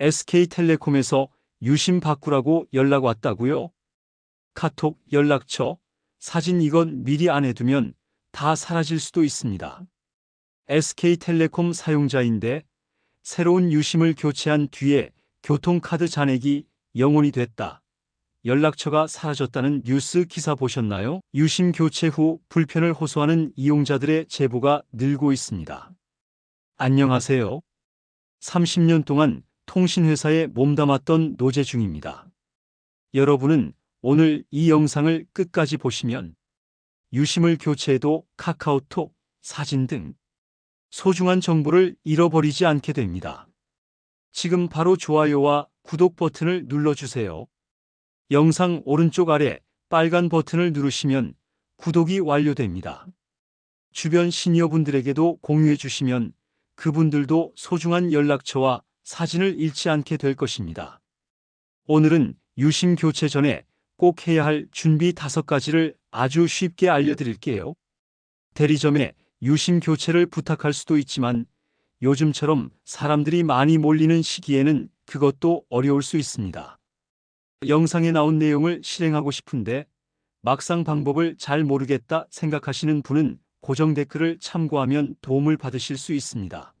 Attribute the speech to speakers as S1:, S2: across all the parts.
S1: SK텔레콤에서 유심 바꾸라고 연락 왔다고요? 카톡, 연락처, 사진 이건 미리 안 해두면 다 사라질 수도 있습니다. SK텔레콤 사용자인데 새로운 유심을 교체한 뒤에 교통카드 잔액이 영원이 됐다. 연락처가 사라졌다는 뉴스 기사 보셨나요? 유심 교체 후 불편을 호소하는 이용자들의 제보가 늘고 있습니다. 안녕하세요. 30년 동안 통신회사에 몸담았던 노재 중입니다. 여러분은 오늘 이 영상을 끝까지 보시면 유심을 교체해도 카카오톡, 사진 등 소중한 정보를 잃어버리지 않게 됩니다. 지금 바로 좋아요와 구독 버튼을 눌러주세요. 영상 오른쪽 아래 빨간 버튼을 누르시면 구독이 완료됩니다. 주변 시니어분들에게도 공유해 주시면 그분들도 소중한 연락처와 사진을 잃지 않게 될 것입니다. 오늘은 유심 교체 전에 꼭 해야 할 준비 다섯 가지를 아주 쉽게 알려드릴게요. 대리점에 유심 교체를 부탁할 수도 있지만 요즘처럼 사람들이 많이 몰리는 시기에는 그것도 어려울 수 있습니다. 영상에 나온 내용을 실행하고 싶은데 막상 방법을 잘 모르겠다 생각하시는 분은 고정 댓글을 참고하면 도움을 받으실 수 있습니다.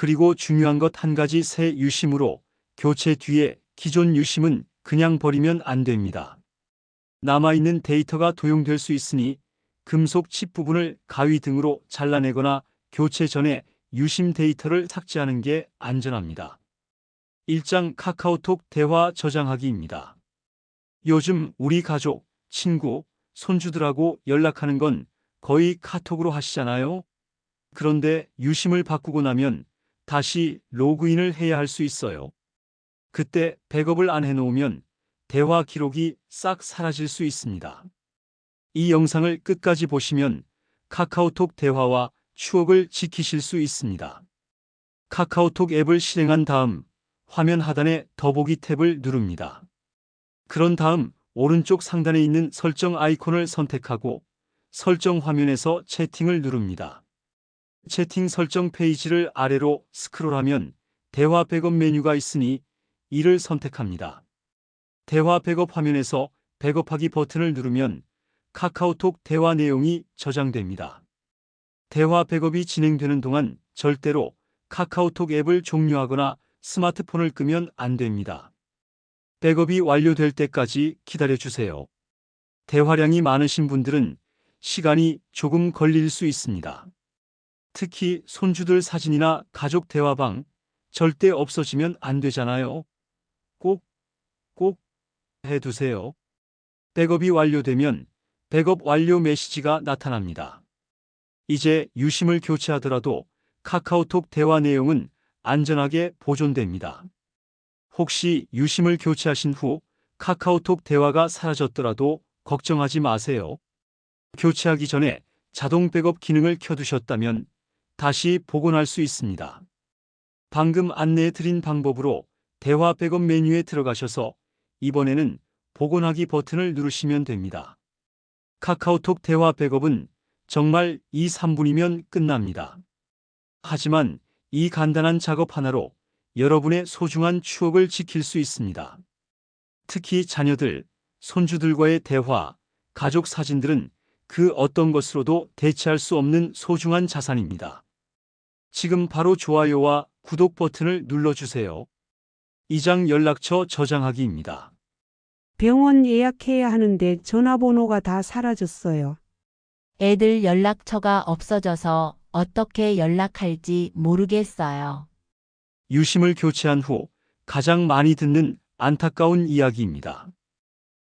S1: 그리고 중요한 것 한 가지 새 유심으로 교체 뒤에 기존 유심은 그냥 버리면 안 됩니다. 남아있는 데이터가 도용될 수 있으니 금속 칩 부분을 가위 등으로 잘라내거나 교체 전에 유심 데이터를 삭제하는 게 안전합니다. 1장 카카오톡 대화 저장하기입니다. 요즘 우리 가족, 친구, 손주들하고 연락하는 건 거의 카톡으로 하시잖아요? 그런데 유심을 바꾸고 나면 다시 로그인을 해야 할 수 있어요. 그때 백업을 안 해놓으면 대화 기록이 싹 사라질 수 있습니다. 이 영상을 끝까지 보시면 카카오톡 대화와 추억을 지키실 수 있습니다. 카카오톡 앱을 실행한 다음 화면 하단에 더보기 탭을 누릅니다. 그런 다음 오른쪽 상단에 있는 설정 아이콘을 선택하고 설정 화면에서 채팅을 누릅니다. 채팅 설정 페이지를 아래로 스크롤하면 대화 백업 메뉴가 있으니 이를 선택합니다. 대화 백업 화면에서 백업하기 버튼을 누르면 카카오톡 대화 내용이 저장됩니다. 대화 백업이 진행되는 동안 절대로 카카오톡 앱을 종료하거나 스마트폰을 끄면 안 됩니다. 백업이 완료될 때까지 기다려주세요. 대화량이 많으신 분들은 시간이 조금 걸릴 수 있습니다. 특히 손주들 사진이나 가족 대화방 절대 없어지면 안 되잖아요. 꼭, 꼭 해두세요. 백업이 완료되면 백업 완료 메시지가 나타납니다. 이제 유심을 교체하더라도 카카오톡 대화 내용은 안전하게 보존됩니다. 혹시 유심을 교체하신 후 카카오톡 대화가 사라졌더라도 걱정하지 마세요. 교체하기 전에 자동 백업 기능을 켜두셨다면 다시 복원할 수 있습니다. 방금 안내해 드린 방법으로 대화 백업 메뉴에 들어가셔서 이번에는 복원하기 버튼을 누르시면 됩니다. 카카오톡 대화 백업은 정말 2, 3분이면 끝납니다. 하지만 이 간단한 작업 하나로 여러분의 소중한 추억을 지킬 수 있습니다. 특히 자녀들, 손주들과의 대화, 가족 사진들은 그 어떤 것으로도 대체할 수 없는 소중한 자산입니다. 지금 바로 좋아요와 구독 버튼을 눌러주세요. 2장 연락처 저장하기입니다.
S2: 병원 예약해야 하는데 전화번호가 다 사라졌어요.
S3: 애들 연락처가 없어져서 어떻게 연락할지 모르겠어요.
S1: 유심을 교체한 후 가장 많이 듣는 안타까운 이야기입니다.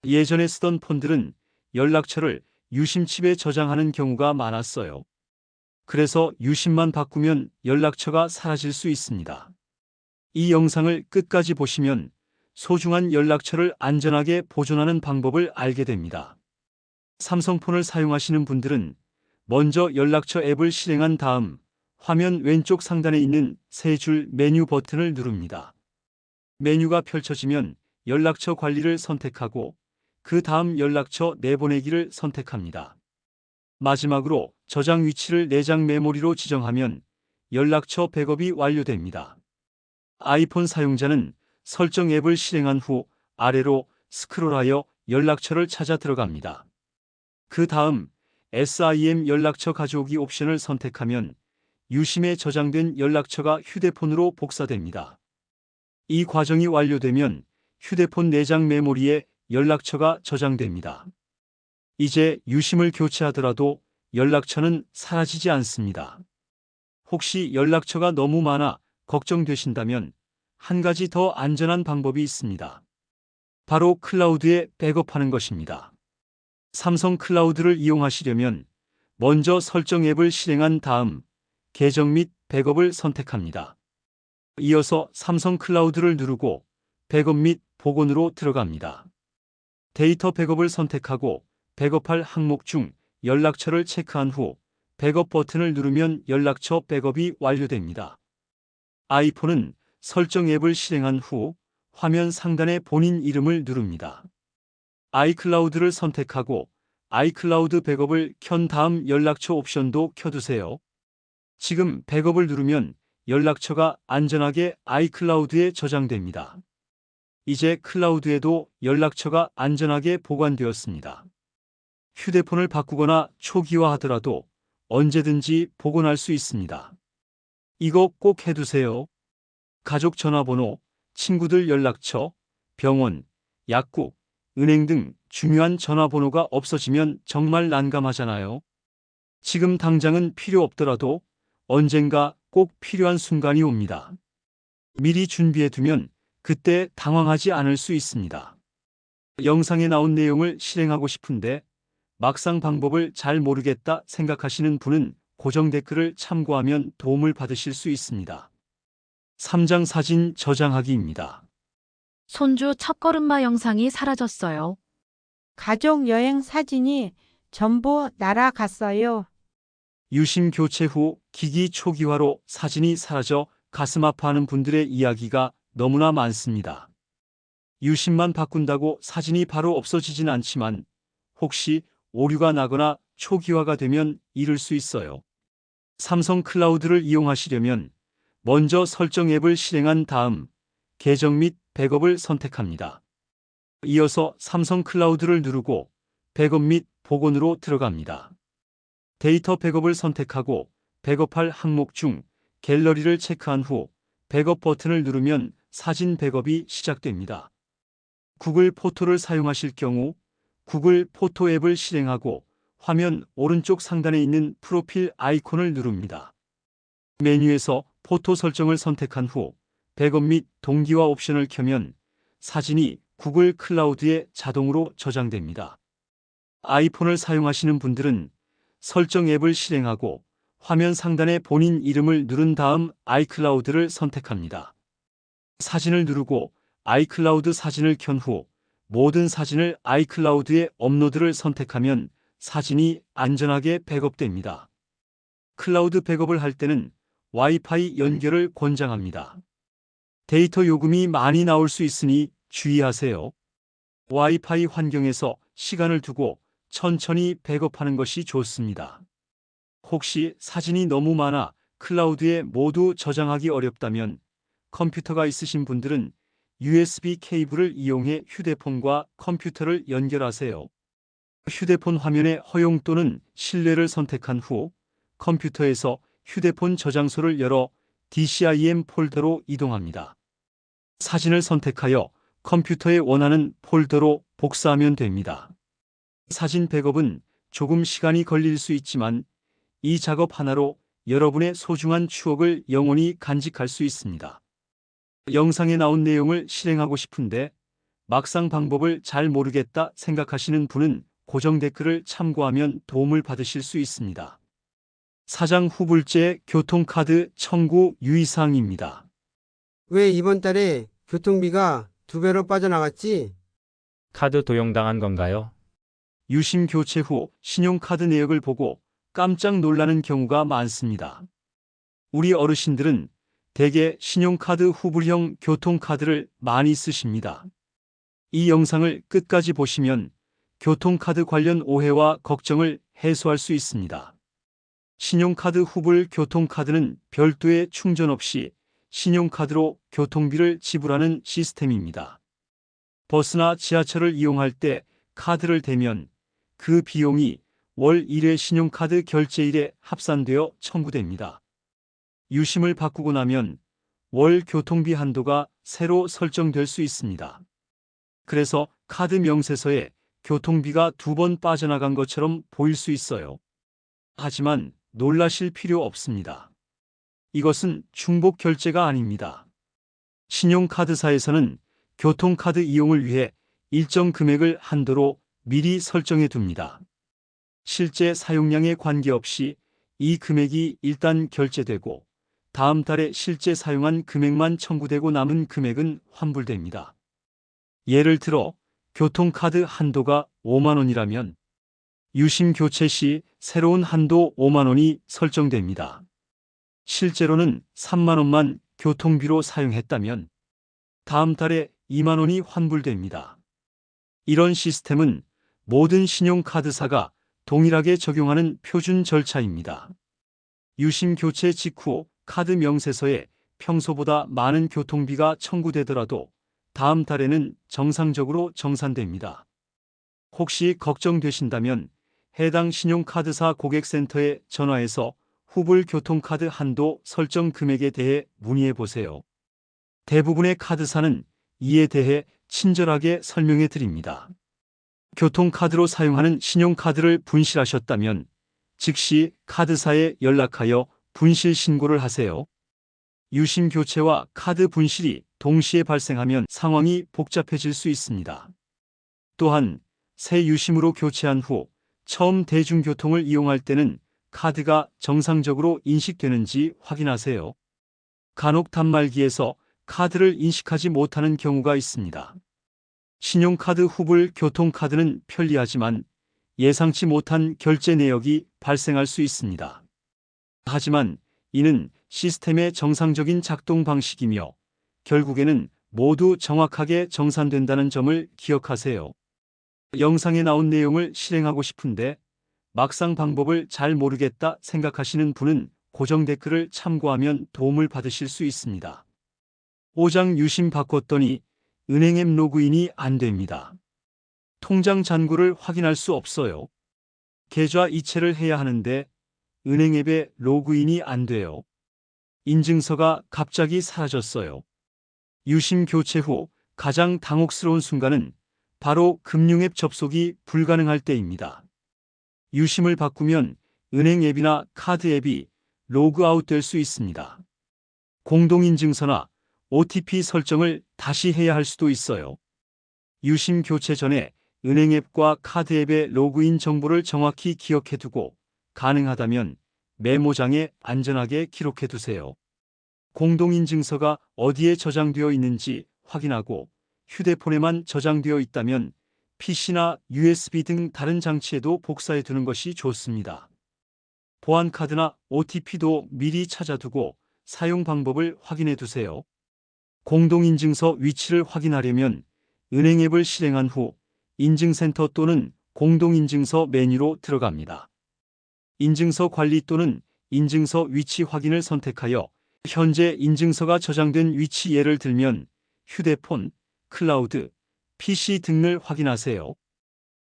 S1: 예전에 쓰던 폰들은 연락처를 유심칩에 저장하는 경우가 많았어요. 그래서 유심만 바꾸면 연락처가 사라질 수 있습니다. 이 영상을 끝까지 보시면 소중한 연락처를 안전하게 보존하는 방법을 알게 됩니다. 삼성폰을 사용하시는 분들은 먼저 연락처 앱을 실행한 다음 화면 왼쪽 상단에 있는 세 줄 메뉴 버튼을 누릅니다. 메뉴가 펼쳐지면 연락처 관리를 선택하고 그 다음 연락처 내보내기를 선택합니다. 마지막으로 저장 위치를 내장 메모리로 지정하면 연락처 백업이 완료됩니다. 아이폰 사용자는 설정 앱을 실행한 후 아래로 스크롤하여 연락처를 찾아 들어갑니다. 그 다음 SIM 연락처 가져오기 옵션을 선택하면 유심에 저장된 연락처가 휴대폰으로 복사됩니다. 이 과정이 완료되면 휴대폰 내장 메모리에 연락처가 저장됩니다. 이제 유심을 교체하더라도 연락처는 사라지지 않습니다. 혹시 연락처가 너무 많아 걱정되신다면 한 가지 더 안전한 방법이 있습니다. 바로 클라우드에 백업하는 것입니다. 삼성 클라우드를 이용하시려면 먼저 설정 앱을 실행한 다음 계정 및 백업을 선택합니다. 이어서 삼성 클라우드를 누르고 백업 및 복원으로 들어갑니다. 데이터 백업을 선택하고 백업할 항목 중 연락처를 체크한 후 백업 버튼을 누르면 연락처 백업이 완료됩니다. 아이폰은 설정 앱을 실행한 후 화면 상단에 본인 이름을 누릅니다. 아이클라우드를 선택하고 아이클라우드 백업을 켠 다음 연락처 옵션도 켜두세요. 지금 백업을 누르면 연락처가 안전하게 아이클라우드에 저장됩니다. 이제 클라우드에도 연락처가 안전하게 보관되었습니다. 휴대폰을 바꾸거나 초기화하더라도 언제든지 복원할 수 있습니다. 이거 꼭 해두세요. 가족 전화번호, 친구들 연락처, 병원, 약국, 은행 등 중요한 전화번호가 없어지면 정말 난감하잖아요. 지금 당장은 필요 없더라도 언젠가 꼭 필요한 순간이 옵니다. 미리 준비해 두면 그때 당황하지 않을 수 있습니다. 영상에 나온 내용을 실행하고 싶은데 막상 방법을 잘 모르겠다 생각하시는 분은 고정 댓글을 참고하면 도움을 받으실 수 있습니다. 3장 사진 저장하기입니다.
S4: 손주 첫걸음마 영상이 사라졌어요.
S2: 가족 여행 사진이 전부 날아갔어요.
S1: 유심 교체 후 기기 초기화로 사진이 사라져 가슴 아파하는 분들의 이야기가 너무나 많습니다. 유심만 바꾼다고 사진이 바로 없어지진 않지만 혹시 오류가 나거나 초기화가 되면 잃을 수 있어요. 삼성 클라우드를 이용하시려면 먼저 설정 앱을 실행한 다음 계정 및 백업을 선택합니다. 이어서 삼성 클라우드를 누르고 백업 및 복원으로 들어갑니다. 데이터 백업을 선택하고 백업할 항목 중 갤러리를 체크한 후 백업 버튼을 누르면 사진 백업이 시작됩니다. 구글 포토를 사용하실 경우 구글 포토 앱을 실행하고 화면 오른쪽 상단에 있는 프로필 아이콘을 누릅니다. 메뉴에서 포토 설정을 선택한 후 백업 및 동기화 옵션을 켜면 사진이 구글 클라우드에 자동으로 저장됩니다. 아이폰을 사용하시는 분들은 설정 앱을 실행하고 화면 상단에 본인 이름을 누른 다음 아이클라우드를 선택합니다. 사진을 누르고 아이클라우드 사진을 켠 후 모든 사진을 아이클라우드에 업로드를 선택하면 사진이 안전하게 백업됩니다. 클라우드 백업을 할 때는 와이파이 연결을 권장합니다. 데이터 요금이 많이 나올 수 있으니 주의하세요. 와이파이 환경에서 시간을 두고 천천히 백업하는 것이 좋습니다. 혹시 사진이 너무 많아 클라우드에 모두 저장하기 어렵다면 컴퓨터가 있으신 분들은 USB 케이블을 이용해 휴대폰과 컴퓨터를 연결하세요. 휴대폰 화면의 허용 또는 실내를 선택한 후 컴퓨터에서 휴대폰 저장소를 열어 DCIM 폴더로 이동합니다. 사진을 선택하여 컴퓨터에 원하는 폴더로 복사하면 됩니다. 사진 백업은 조금 시간이 걸릴 수 있지만 이 작업 하나로 여러분의 소중한 추억을 영원히 간직할 수 있습니다. 영상에 나온 내용을 실행하고 싶은데 막상 방법을 잘 모르겠다 생각하시는 분은 고정 댓글을 참고하면 도움을 받으실 수 있습니다. 사장 후불제 교통카드 청구 유의사항입니다.
S5: 왜 이번 달에 교통비가 두 배로 빠져나갔지?
S6: 카드 도용당한 건가요?
S1: 유심 교체 후 신용카드 내역을 보고 깜짝 놀라는 경우가 많습니다. 우리 어르신들은 대개 신용카드 후불형 교통카드를 많이 쓰십니다. 이 영상을 끝까지 보시면 교통카드 관련 오해와 걱정을 해소할 수 있습니다. 신용카드 후불 교통카드는 별도의 충전 없이 신용카드로 교통비를 지불하는 시스템입니다. 버스나 지하철을 이용할 때 카드를 대면 그 비용이 월 1회 신용카드 결제일에 합산되어 청구됩니다. 유심을 바꾸고 나면 월 교통비 한도가 새로 설정될 수 있습니다. 그래서 카드 명세서에 교통비가 두 번 빠져나간 것처럼 보일 수 있어요. 하지만 놀라실 필요 없습니다. 이것은 중복 결제가 아닙니다. 신용카드사에서는 교통카드 이용을 위해 일정 금액을 한도로 미리 설정해 둡니다. 실제 사용량에 관계없이 이 금액이 일단 결제되고 다음 달에 실제 사용한 금액만 청구되고 남은 금액은 환불됩니다. 예를 들어 교통카드 한도가 5만 원이라면 유심 교체 시 새로운 한도 5만 원이 설정됩니다. 실제로는 3만 원만 교통비로 사용했다면 다음 달에 2만 원이 환불됩니다. 이런 시스템은 모든 신용카드사가 동일하게 적용하는 표준 절차입니다. 유심 교체 직후 카드 명세서에 평소보다 많은 교통비가 청구되더라도 다음 달에는 정상적으로 정산됩니다. 혹시 걱정되신다면 해당 신용카드사 고객센터에 전화해서 후불 교통카드 한도 설정 금액에 대해 문의해 보세요. 대부분의 카드사는 이에 대해 친절하게 설명해 드립니다. 교통카드로 사용하는 신용카드를 분실하셨다면 즉시 카드사에 연락하여 분실 신고를 하세요. 유심 교체와 카드 분실이 동시에 발생하면 상황이 복잡해질 수 있습니다. 또한 새 유심으로 교체한 후 처음 대중교통을 이용할 때는 카드가 정상적으로 인식되는지 확인하세요. 간혹 단말기에서 카드를 인식하지 못하는 경우가 있습니다. 신용카드 후불 교통카드는 편리하지만 예상치 못한 결제 내역이 발생할 수 있습니다. 하지만 이는 시스템의 정상적인 작동 방식이며 결국에는 모두 정확하게 정산된다는 점을 기억하세요. 영상에 나온 내용을 실행하고 싶은데 막상 방법을 잘 모르겠다 생각하시는 분은 고정 댓글을 참고하면 도움을 받으실 수 있습니다. 5장 유심 바꿨더니 은행 앱 로그인이 안 됩니다. 통장 잔고를 확인할 수 없어요. 계좌 이체를 해야 하는데 은행 앱에 로그인이 안 돼요. 인증서가 갑자기 사라졌어요. 유심 교체 후 가장 당혹스러운 순간은 바로 금융앱 접속이 불가능할 때입니다. 유심을 바꾸면 은행 앱이나 카드 앱이 로그아웃 될 수 있습니다. 공동인증서나 OTP 설정을 다시 해야 할 수도 있어요. 유심 교체 전에 은행 앱과 카드 앱의 로그인 정보를 정확히 기억해 두고 가능하다면 메모장에 안전하게 기록해 두세요. 공동인증서가 어디에 저장되어 있는지 확인하고 휴대폰에만 저장되어 있다면 PC나 USB 등 다른 장치에도 복사해 두는 것이 좋습니다. 보안카드나 OTP도 미리 찾아두고 사용 방법을 확인해 두세요. 공동인증서 위치를 확인하려면 은행 앱을 실행한 후 인증센터 또는 공동인증서 메뉴로 들어갑니다. 인증서 관리 또는 인증서 위치 확인을 선택하여 현재 인증서가 저장된 위치 예를 들면 휴대폰, 클라우드, PC 등을 확인하세요.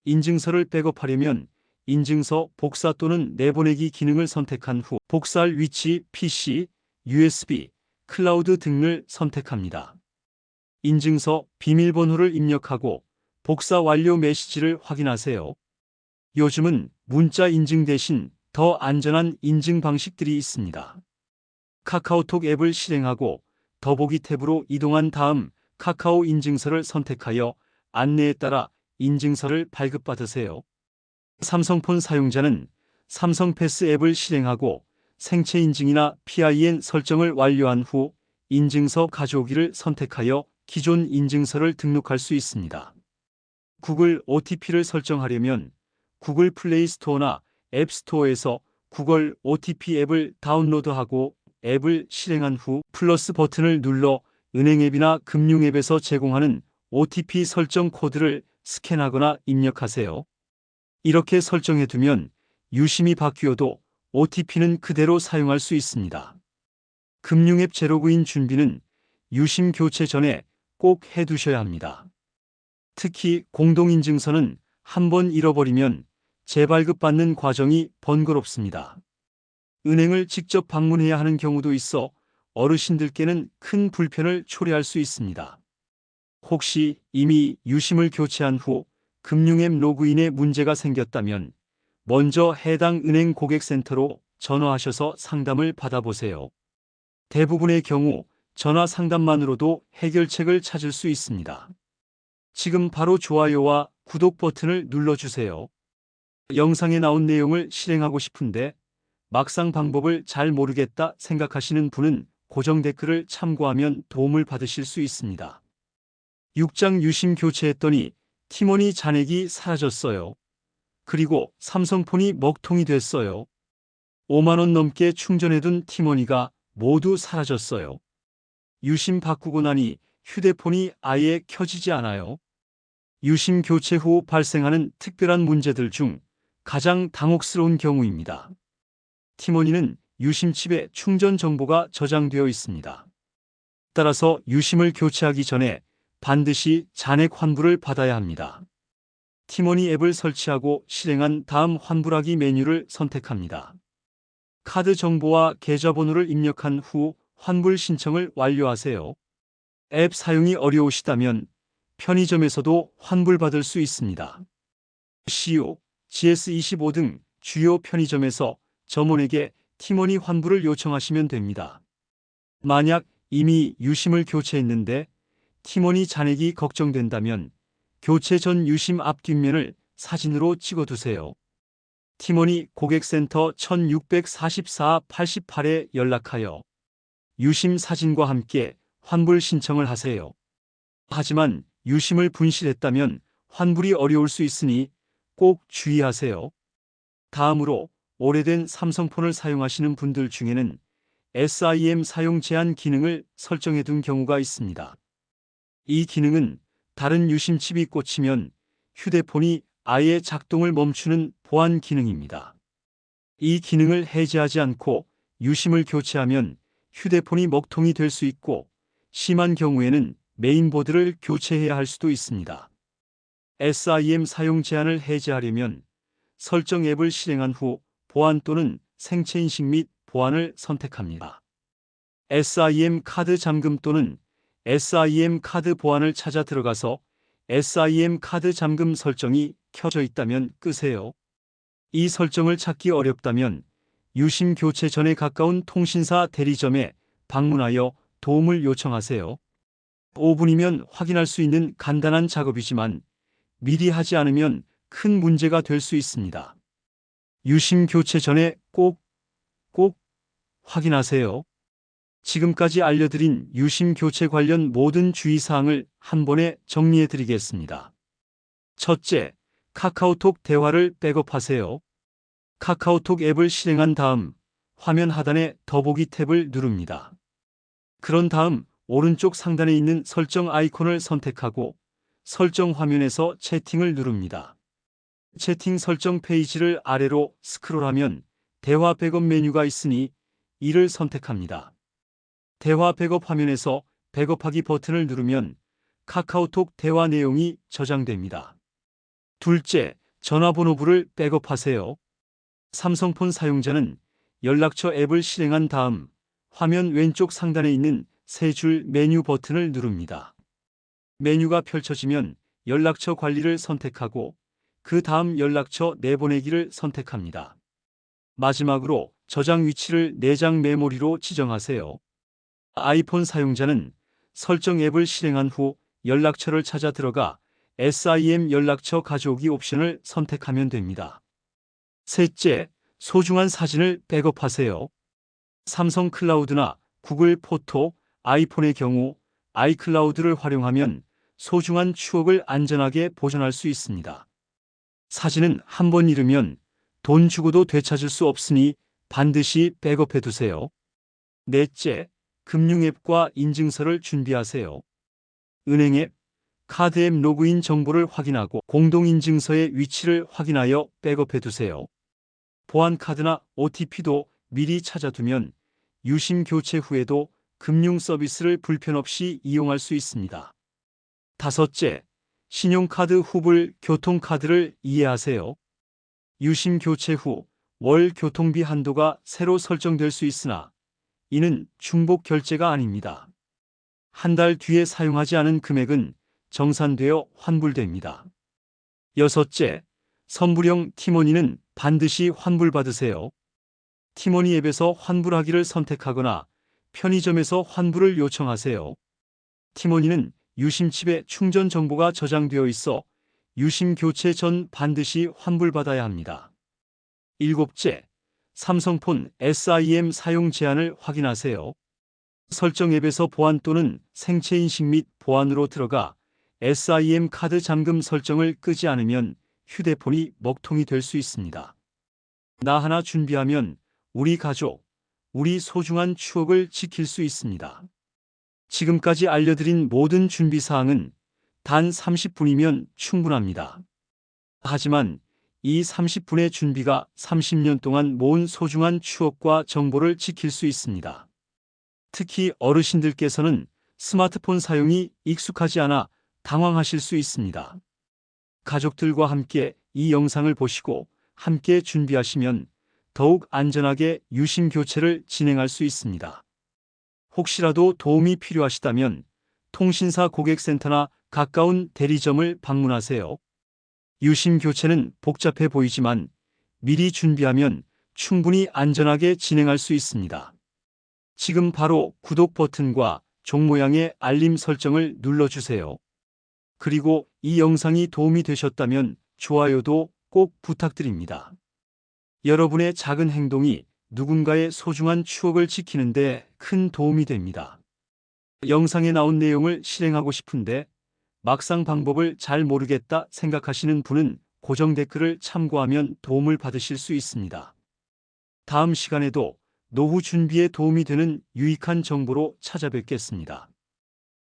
S1: 인증서를 백업하려면 인증서 복사 또는 내보내기 기능을 선택한 후 복사할 위치 PC, USB, 클라우드 등을 선택합니다. 인증서 비밀번호를 입력하고 복사 완료 메시지를 확인하세요. 요즘은 문자 인증 대신 더 안전한 인증 방식들이 있습니다. 카카오톡 앱을 실행하고 더보기 탭으로 이동한 다음 카카오 인증서를 선택하여 안내에 따라 인증서를 발급받으세요. 삼성폰 사용자는 삼성 패스 앱을 실행하고 생체 인증이나 PIN 설정을 완료한 후 인증서 가져오기를 선택하여 기존 인증서를 등록할 수 있습니다. 구글 OTP를 설정하려면 구글 플레이 스토어나 앱 스토어에서 구글 OTP 앱을 다운로드하고 앱을 실행한 후 플러스 버튼을 눌러 은행 앱이나 금융 앱에서 제공하는 OTP 설정 코드를 스캔하거나 입력하세요. 이렇게 설정해 두면 유심히 바뀌어도 OTP는 그대로 사용할 수 있습니다. 금융앱 제로그인 준비는 유심 교체 전에 꼭 해두셔야 합니다. 특히 공동인증서는 한번 잃어버리면 재발급받는 과정이 번거롭습니다. 은행을 직접 방문해야 하는 경우도 있어 어르신들께는 큰 불편을 초래할 수 있습니다. 혹시 이미 유심을 교체한 후 금융앱 로그인에 문제가 생겼다면 먼저 해당 은행 고객센터로 전화하셔서 상담을 받아보세요. 대부분의 경우 전화 상담만으로도 해결책을 찾을 수 있습니다. 지금 바로 좋아요와 구독 버튼을 눌러주세요. 영상에 나온 내용을 실행하고 싶은데 막상 방법을 잘 모르겠다 생각하시는 분은 고정 댓글을 참고하면 도움을 받으실 수 있습니다. 6장 유심 교체했더니 팀원이 잔액이 사라졌어요. 그리고 삼성폰이 먹통이 됐어요. 5만원 넘게 충전해둔 팀원이가 모두 사라졌어요. 유심 바꾸고 나니 휴대폰이 아예 켜지지 않아요. 유심 교체 후 발생하는 특별한 문제들 중 가장 당혹스러운 경우입니다. 팀원이는 유심칩에 충전 정보가 저장되어 있습니다. 따라서 유심을 교체하기 전에 반드시 잔액 환불을 받아야 합니다. 팀원이 앱을 설치하고 실행한 다음 환불하기 메뉴를 선택합니다. 카드 정보와 계좌번호를 입력한 후 환불 신청을 완료하세요. 앱 사용이 어려우시다면 편의점에서도 환불받을 수 있습니다. CU, GS25 등 주요 편의점에서 점원에게 팀원이 환불을 요청하시면 됩니다. 만약 이미 유심을 교체했는데 팀원이 잔액이 걱정된다면 교체 전 유심 앞 뒷면을 사진으로 찍어두세요. 팀원이 고객센터 1644-88에 연락하여 유심 사진과 함께 환불 신청을 하세요. 하지만 유심을 분실했다면 환불이 어려울 수 있으니 꼭 주의하세요. 다음으로 오래된 삼성폰을 사용하시는 분들 중에는 SIM 사용 제한 기능을 설정해 둔 경우가 있습니다. 이 기능은 다른 유심칩이 꽂히면 휴대폰이 아예 작동을 멈추는 보안 기능입니다. 이 기능을 해제하지 않고 유심을 교체하면 휴대폰이 먹통이 될 수 있고 심한 경우에는 메인보드를 교체해야 할 수도 있습니다. SIM 사용 제한을 해제하려면 설정 앱을 실행한 후 보안 또는 생체 인식 및 보안을 선택합니다. SIM 카드 잠금 또는 SIM 카드 보안을 찾아 들어가서 SIM 카드 잠금 설정이 켜져 있다면 끄세요. 이 설정을 찾기 어렵다면 유심 교체 전에 가까운 통신사 대리점에 방문하여 도움을 요청하세요. 5분이면 확인할 수 있는 간단한 작업이지만 미리 하지 않으면 큰 문제가 될 수 있습니다. 유심 교체 전에 꼭, 꼭 확인하세요. 지금까지 알려드린 유심 교체 관련 모든 주의사항을 한 번에 정리해 드리겠습니다. 첫째, 카카오톡 대화를 백업하세요. 카카오톡 앱을 실행한 다음 화면 하단의 더보기 탭을 누릅니다. 그런 다음 오른쪽 상단에 있는 설정 아이콘을 선택하고 설정 화면에서 채팅을 누릅니다. 채팅 설정 페이지를 아래로 스크롤하면 대화 백업 메뉴가 있으니 이를 선택합니다. 대화 백업 화면에서 백업하기 버튼을 누르면 카카오톡 대화 내용이 저장됩니다. 둘째, 전화번호부를 백업하세요. 삼성폰 사용자는 연락처 앱을 실행한 다음 화면 왼쪽 상단에 있는 세 줄 메뉴 버튼을 누릅니다. 메뉴가 펼쳐지면 연락처 관리를 선택하고 그 다음 연락처 내보내기를 선택합니다. 마지막으로 저장 위치를 내장 메모리로 지정하세요. 아이폰 사용자는 설정 앱을 실행한 후 연락처를 찾아 들어가 SIM 연락처 가져오기 옵션을 선택하면 됩니다. 셋째, 소중한 사진을 백업하세요. 삼성 클라우드나 구글 포토, 아이폰의 경우 아이클라우드를 활용하면 소중한 추억을 안전하게 보존할 수 있습니다. 사진은 한 번 잃으면 돈 주고도 되찾을 수 없으니 반드시 백업해 두세요. 넷째, 금융앱과 인증서를 준비하세요. 은행앱, 카드앱 로그인 정보를 확인하고 공동인증서의 위치를 확인하여 백업해 두세요. 보안카드나 OTP도 미리 찾아두면 유심 교체 후에도 금융 서비스를 불편 없이 이용할 수 있습니다. 다섯째, 신용카드 후불 교통카드를 이해하세요. 유심 교체 후 월 교통비 한도가 새로 설정될 수 있으나 이는 중복 결제가 아닙니다. 한 달 뒤에 사용하지 않은 금액은 정산되어 환불됩니다. 여섯째, 선불형 티머니는 반드시 환불받으세요. 티머니 앱에서 환불하기를 선택하거나 편의점에서 환불을 요청하세요. 티머니는 유심칩에 충전 정보가 저장되어 있어 유심 교체 전 반드시 환불받아야 합니다. 일곱째, 삼성폰 SIM 사용 제한을 확인하세요. 설정 앱에서 보안 또는 생체 인식 및 보안으로 들어가 SIM 카드 잠금 설정을 끄지 않으면 휴대폰이 먹통이 될 수 있습니다. 나 하나 준비하면 우리 가족, 우리 소중한 추억을 지킬 수 있습니다. 지금까지 알려드린 모든 준비 사항은 단 30분이면 충분합니다. 하지만 이 30분의 준비가 30년 동안 모은 소중한 추억과 정보를 지킬 수 있습니다. 특히 어르신들께서는 스마트폰 사용이 익숙하지 않아 당황하실 수 있습니다. 가족들과 함께 이 영상을 보시고 함께 준비하시면 더욱 안전하게 유심 교체를 진행할 수 있습니다. 혹시라도 도움이 필요하시다면 통신사 고객센터나 가까운 대리점을 방문하세요. 유심 교체는 복잡해 보이지만 미리 준비하면 충분히 안전하게 진행할 수 있습니다. 지금 바로 구독 버튼과 종 모양의 알림 설정을 눌러주세요. 그리고 이 영상이 도움이 되셨다면 좋아요도 꼭 부탁드립니다. 여러분의 작은 행동이 누군가의 소중한 추억을 지키는데 큰 도움이 됩니다. 영상에 나온 내용을 실행하고 싶은데 막상 방법을 잘 모르겠다 생각하시는 분은 고정 댓글을 참고하면 도움을 받으실 수 있습니다. 다음 시간에도 노후 준비에 도움이 되는 유익한 정보로 찾아뵙겠습니다.